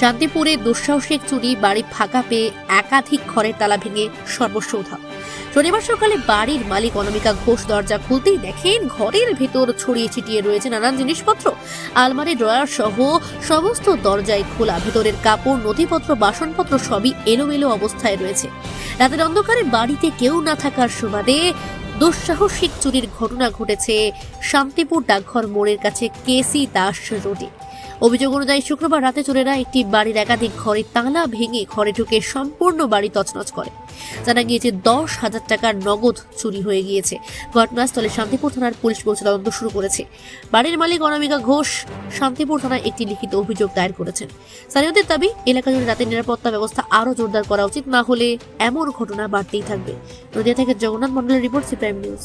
শান্তিপুরে দুঃসাহসিক চুরি, বাড়ি ফাঁকা পেয়ে একাধিক ঘরের তালা ভেঙে সর্বস্ব উধাও শনিবার সকালে বাড়ির মালিক অনামিকা ঘোষ দরজা খুলতেই দেখেন ঘরের ভেতর ছড়িয়ে ছিটিয়ে রয়েছে নানান জিনিসপত্র। আলমারি, ড্রয়ার সহ সমস্ত দরজায় খোলা, ভেতরের কাপড়, নথিপত্র, বাসনপত্র সবই এলোমেলো অবস্থায় রয়েছে। রাতের অন্ধকারে বাড়িতে কেউ না থাকার সুবাদে দুঃসাহসিক চুরির ঘটনা ঘটেছে শান্তিপুর ডাকঘর মোড়ের কাছে কেসি দাস রোডে। অভিযোগ অনুযায়ী শুক্রবার রাতে চোরেরা একটি বাড়ির একাধিক ঘরে তালা ভেঙে ঘরে ঢুকে সম্পূর্ণ বাড়ি তছনছ করে। জানা গিয়েছে দশ হাজার টাকার নগদ চুরি হয়ে গিয়েছে। ঘটনাস্থলে শান্তিপুর থানার পুলিশ পৌঁছে তদন্ত শুরু করেছে। বাড়ির মালিক অনামিকা ঘোষ শান্তিপুর থানায় একটি লিখিত অভিযোগ দায়ের করেছেন। স্থানীয়দের দাবি এলাকা জুড়ে রাতের নিরাপত্তা ব্যবস্থা আরও জোরদার করা উচিত, না হলে এমন ঘটনা বাড়তেই থাকবে। নদিয়া থেকে জগন্নাথ মন্ডলের রিপোর্ট সি প্রাইম নিউজ।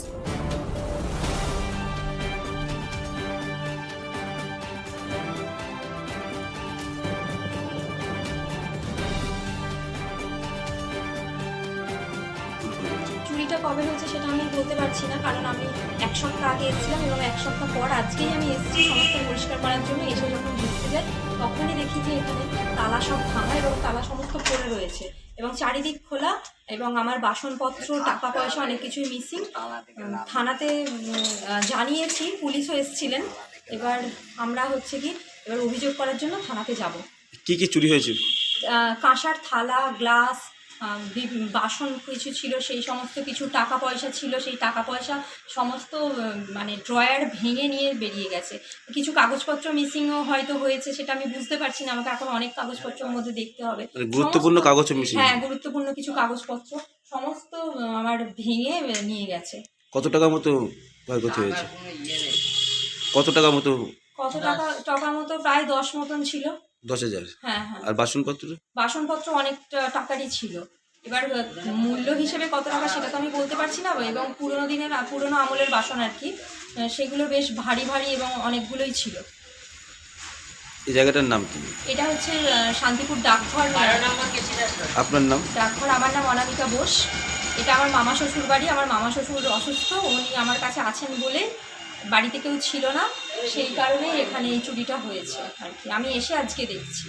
চুরিটা কবে হয়েছে সেটা আমি বলতে পারছি না কারণ আমি এক সপ্তাহ আগে এসেছিলাম এবং এক সপ্তাহ পর আজকেই আমি এসেছি সমস্ত পরিষ্কার করার জন্য। এসে যখন ঢুকতে যাই তখনই দেখি যে এখানে তালা সব ভাঙা এবং তালা সমস্ত পড়ে রয়েছে এবং চারিদিক খোলা এবং আমার বাসনপত্র টাকা পয়সা অনেক কিছুই মিসিং থানাতে জানিয়েছি পুলিশও এসেছিলেন। এবার আমরা হচ্ছে কি এবার অভিযোগ করার জন্য থানাতে যাব। কি কি চুরি হয়েছে কাঁসার থালা গ্লাস বাসন কিছু ছিল সেই সমস্ত কিছু টাকা পয়সা ছিল সেই টাকা পয়সা সমস্ত মানে ড্রয়ার ভেঙে নিয়ে বেরিয়ে গেছে। কিছু কাগজপত্র মিসিংও হয়তো হয়েছে সেটা আমি বুঝতে পারছি না আমাকে এখন অনেক কাগজপত্রের মধ্যে দেখতে হবে। মানে গুরুত্বপূর্ণ কাগজ হ্যাঁ গুরুত্বপূর্ণ কিছু কাগজপত্র সমস্ত আমার ভেঙে নিয়ে গেছে। কত টাকা মতো ক্ষয়ক্ষতি হয়েছে? কত টাকা মতো কত টাকা টাকার মতো প্রায় দশ মতন ছিল। দশ হাজার। হ্যাঁ হ্যাঁ। আর বাসনপত্র? বাসনপত্র অনেকটা টাকারই ছিল। এবার মূল্য হিসেবে কত টাকা সেটা তো আমি বলতে পারছি না এবং পুরোনো দিনের পুরোনো আমলের বাসন আর কি সেগুলো বেশ ভারী ভারী এবং অনেকগুলোই ছিল। এই জায়গাটার নাম কি? এটা হচ্ছে শান্তিপুর ডাকঘর। আপনার নাম? ডাকঘর আমার নাম অনামিকা বোস। এটা আমার মামা শ্বশুর বাড়ি আমার মামা শ্বশুর অসুস্থ উনি আমার কাছে আছেন বলে বাড়িতে কেউ ছিল না, সেই কারণে এখানে এই চুরিটা হয়েছে আর কি। আমি এসে আজকে দেখছি।